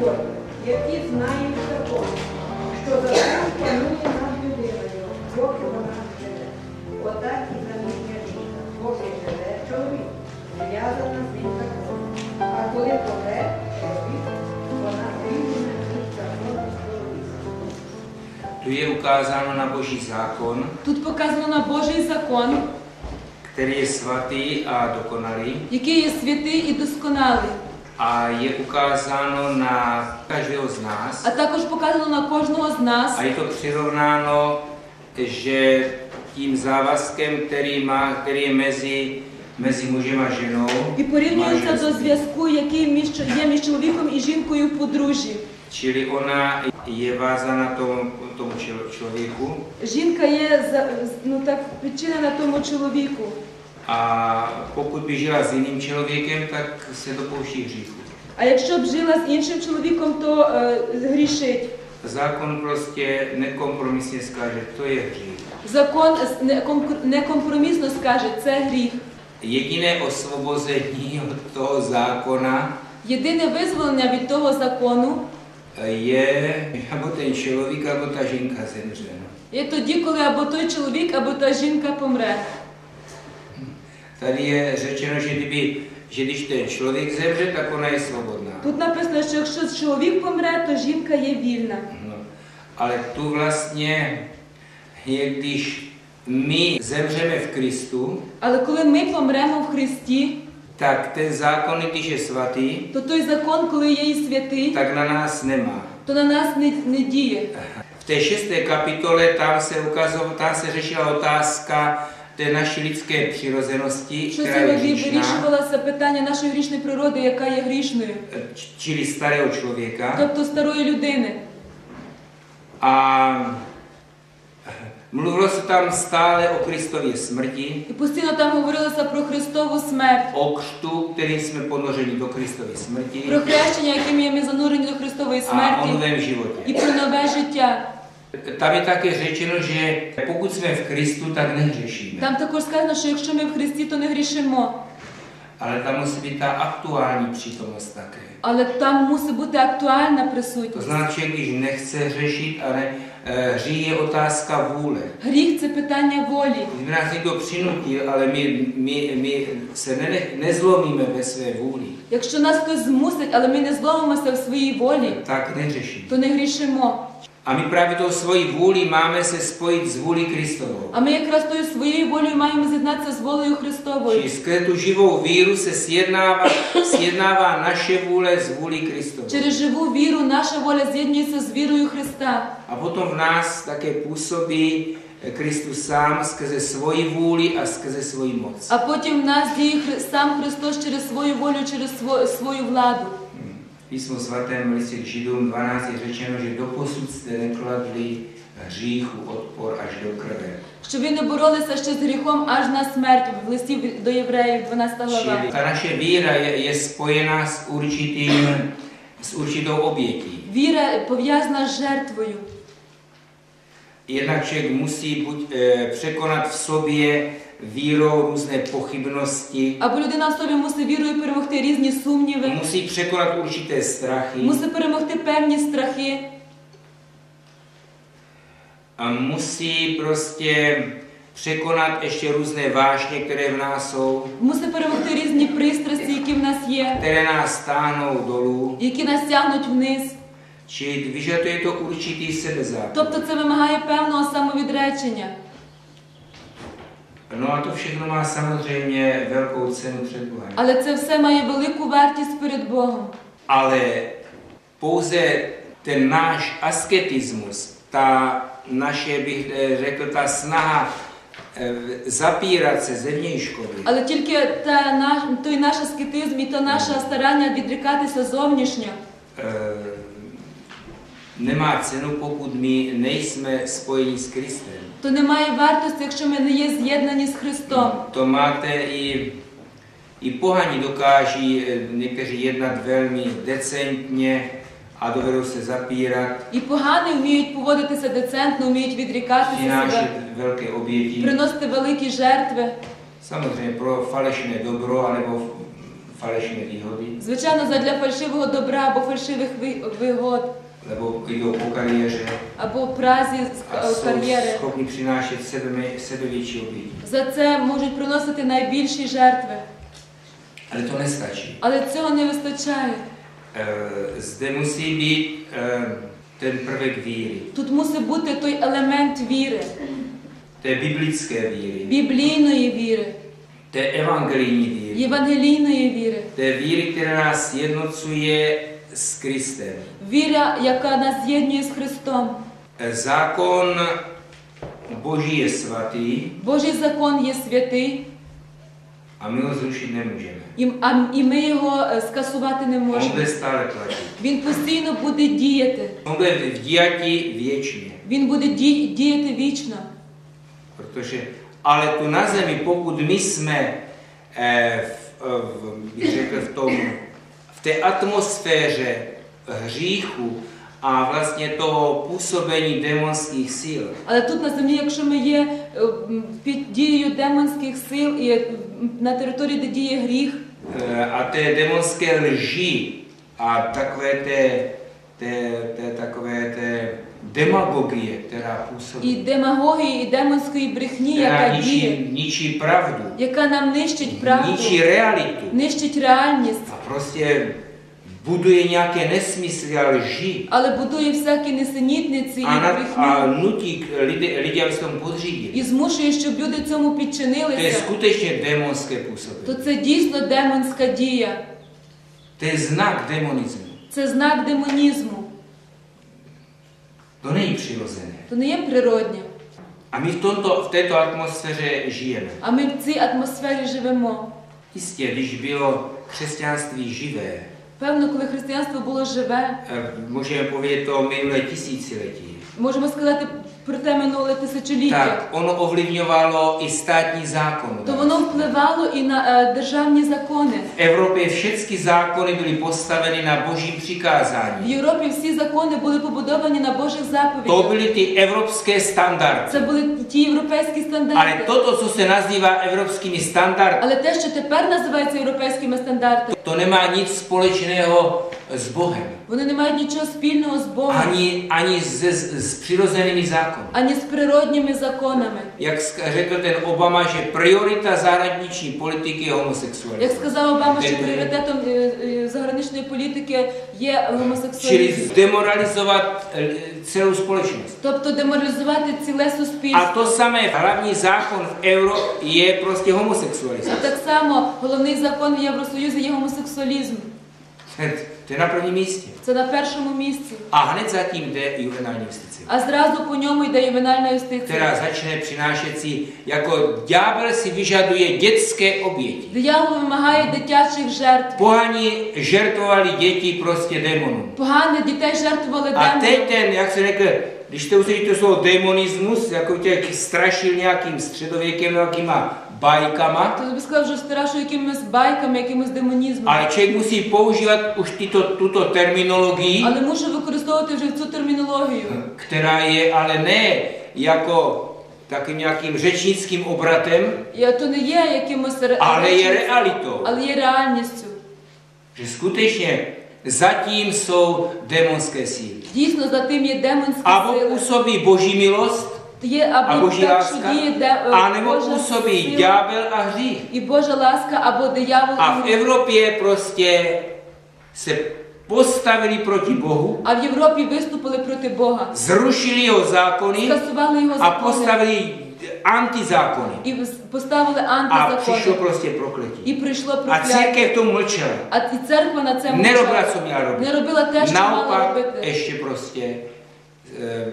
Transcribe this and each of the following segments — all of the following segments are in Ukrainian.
волі, які знає закон, що закон панує над людиною, поки вона живе. Отак і заміжня жінка, поки живе чоловік, зв'язана з ним законом. А коли поле чоловік, вона прийде, від закону чоловіка. Tu je ukazano na Boží zákon, Тут показано на Божий закон, který je svatý a dokonalý, який є святий і досконалий, A je ukázáno na každého z nás. А також показано на кожного з нас. A je to přirovnáno, že tím závazkem, který, má, který je mezi, mezi mužem a ženou, І порівнюється до manželství. зв'язку, який між, є між чоловіком і жінкою в подружжі. čili ona je vázána tomu, tomu čel- člověku Жінка є за- ну, так, підчинена тому чоловіку. a pokud by žila s jiným člověkem, tak se dopouští hříchu. А якщо б жила з іншим чоловіком, то е, грішить. Zákon prostě nekompromisně skáže, to je hřích. Закон с- не ком- некомпромісно скаже, це гріх. Jediné osvobození od toho zákona Єдине визволення від того закону je, aby ten člověk, nebo ta ženka zemře. no. є тоді, коли або той чоловік, або та жінка помре. Tady je řečeno, že, kdyby, že když ten člověk zemře, tak ona je svobodná. Тут написано, що якщо чоловік помре, то жінка є вільна. No, ale tu vlastně je, když my zemřeme v Kristu, Але коли ми помремо в Христі, tak ten zákon, i když je svatý, то той закон, коли є і святий, tak na nás nemá. то на нас не, не діє. V té šesté kapitole tam se ukazovalo, tam se řešila otázka té naší lidské přirozenosti, Що která je сьогодні hříšná, вирішувалося питання нашої грішної природи, яка є грішною, č- čili starého člověka. тобто старої людини. Mluvilo se tam stále o Kristově smrti, І постійно там говорилося про Христову смерть, o křtu, kterým jsme ponořeni do Kristovy smrti про хрещення, яким є ми занурені до Христової a o смерті, novém і životě. про нове життя. Tam je také řečeno, že pokud jsme v Kristu, tak nehřešíme. Там також сказано, що якщо ми в Христі, то не грішимо. Ale tam musí být ta aktuální přítomnost také. Але там мусить бути актуальна To присутність. znamená, že když nechce řešit, ale eh, hřích je otázka vůle. Гріх це питання волі. Kdyby nás někdo přinutil, ale my, my, my se ne, nezlomíme ve své vůli, Якщо нас хтось змусить, але ми не зловимося в своїй волі, tak neřešíme. то не грішимо. A my právě tou svojí vůli máme se spojit s vůli Kristovou. А ми якраз тою своєю волею маємо з'єднатися з волею Христовою. Skrze tu živou víru se sjednává, sjednává naše vůle s vůli Kristovou. Через живу віру наша воля з'єднується з вірою Христа. A potom v nás také působí Kristus sám skrze svoji vůli a skrze svoji moc. А потім в нас діє сам Христос через свою волю, через сво- свою владу. Písmu svatém listě k Židům 12 je řečeno, že doposud jste nekladli hříchu odpor až do krve. Що ви не боролися ще з гріхом аж на смерть в листі до євреїв, 12 глава. Čili ta naše víra je, je spojená s, určitým, s určitou obětí. Віра пов'язана з жертвою. Jednak člověk musí buď e, překonat v sobě vírou různé pochybnosti, Або людина в собі мусить вірою перемогти різні сумніви, musí překonat určité strachy мусить перемогти певні страхи, a musí prostě překonat ještě různé vášně, které v nás jsou, мусить перемогти різні пристрасті, які в нас є, které nás stáhnou dolů. які нас тягнуть вниз. Čili vyžaduje to určitý sebezáklad. Тобто це вимагає певного самовідречення. No a to všechno má samozřejmě velkou cenu před Bohem. Але це все має велику вартість перед Богом. Ale pouze ten náš asketismus, ta naše, bych eh, řekl, ta snaha eh, zapírat se zevnějškovi, Але тільки та наш той наш аскетизм і та наше старання відрікатися зовнішньо eh, nemá cenu, pokud my nejsme spojeni s Kristem. то не mає вартості, якщо ми не є з'єднані з Христом. Máte i, i pohani dokáží eh, někteří jednat velmi decentně a dovedou se zapírat, І погані вміють поводитися децентно, вміють відрікатися себе, velké oběti. приносити великі жертви. Samozřejmě pro falešné dobro anebo falešné výhody, Звичайно, задля фальшивого добра або фальшивих ви- вигод, nebo jdou po kariéře або празі з a jsou кар'єри. schopni přinášet sebe, sebevětší oběti. За це можуть приносити найбільші жертви. Ale to nestačí. Але цього не вистачає. Eh, Zde musí být eh, ten prvek víry, Тут мусить бути той елемент віри, té biblické víry, біблійної віри, té evangelijní víry, євангелійної віри, té víry, která nás jednocuje s Kristem. віра, яка нас з'єднує з Христом. Zákon Boží je svatý Божий закон є святий, a my ho zrušit nemůžeme. і, а, і ми його е, скасувати не можемо. bude stále platit. Він постійно буде діяти. On bude v dějati. Він буде ді- діяти вічно. Protože, ale tu na zemi, pokud my jsme, eh, v, v, bych řekl, v, tom, té atmosféře hříchu a vlastně toho působení démonských sil, Але тут на землі, якщо ми є е, під дією демонських сил і е, на території, де діє гріх, eh, a té démonské lži a takové té, té, té, takové té demagogie, která і демагогії, і демонської брехні, která яка діє, ničí, ničí pravdu, яка нам нищить правду, ničí realitu нищить реальність, prostě buduje nějaké nesmysly a lži але будує всякі несенітниці a, na, a nutí k- lidi, lidi, aby se tomu podřídili. І змушує, щоб люди цьому To je skutečně démonské то působení. це дійсно демонська дія. To je znak demonismu. Це знак демонізму. To není přirozené. То не є. A my v, tomto, v této atmosféře žijeme. А ми в цій атмосфері живемо. Jistě, když bylo křesťanství živé, Певно, коли християнство було живе, eh, můžeme povědět to minulé tisíciletí, можемо сказати про те минуле тисячоліття, tak ono ovlivňovalo i státní zákon. то воно впливало і на е, державні закони. V Evropě všechny zákony byly postaveny na božím В přikázání. Європі всі закони були побудовані на Божих To заповідях. byly ty evropské standardy. Це були ті європейські Ale стандарти. toto, co se nazývá evropskými standardy, Але те, що тепер називається європейськими стандартами, to nemá nic společného s Bohem. вони не мають нічого спільного з Богом, Ani, ani se, s, s přirozenými zákony. ані з природніми законами. Jak sk- řekl ten Obama, že priorita zahraniční politiky je Як сказав Обама, що пріоритетом е, е, заграничної політики є гомосексуалізм. zdemoralizovat eh, celou společnost. Тобто деморалізувати ціле A суспільство. to samé, hlavní zákon v euro je prostě А homosexualismus. так само головний закон в Євросоюзі є гомосексуалізм. To je na prvním místě. Це на першому місці. A hned zatím jde juvenální justice, А зразу по ньому йде ювенальна která юстиція. začne přinášet si, jako ďábel si vyžaduje dětské oběti. Диявол вимагає дитячих жертв. Pohani žertovali děti prostě démonům. Погано дітей жертвували A teď демонам. ten, jak se řekl, když to uslyšíte slovo demonismus, jako tě strašil nějakým středověkem, nějakýma bajkama, То би сказав, що страшу якимись байками, якимось демонізмом. ale člověk musí používat už tyto, tuto terminologii, Але мушу використовувати вже цю термінологію, která je ale ne jako takým nějakým řečnickým obratem, І то не є якимось ре- ale je речі, realitou. але є реальністю. Že skutečně zatím jsou démonské síly. Дійсно, за тим є демонські Abo сили. působí boží milost, Є a або boží так, що láska, діє де, е, anebo Божа působí сила ďábel a hřích. і Божа ласка, або диявол. A і v гріх. Evropě prostě se postavili proti Bohu, А в Європі виступили проти Бога, zrušili jeho zákony скасували його a закони postavili antizákony. і вс- поставили A přišlo антизакони. prostě prokletí. І прийшло A прокляття. církev tomu mlčela. А і церква на це Nerobila, мовчала. co měla robit. Не робила те, що мала Naopak робити. ještě prostě e,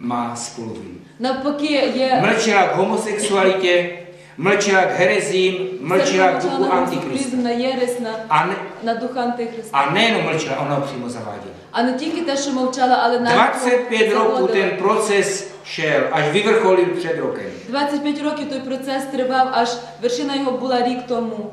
má spoluvinu. Навпаки, є Mlčela k homosexualitě, mlčela k herezím, mlčela церква k duchu мовчала на antikrista. гомосексуалізм, на єресь, на, A, ne, на дух антихриста. a nejenom mlčela, ona ho přímo zaváděla. А не тільки те, що мовчала, але навіть 25 roků заводила. ten proces šel, až vyvrcholil před rokem. 25 років той процес тривав, аж вершина його була рік тому.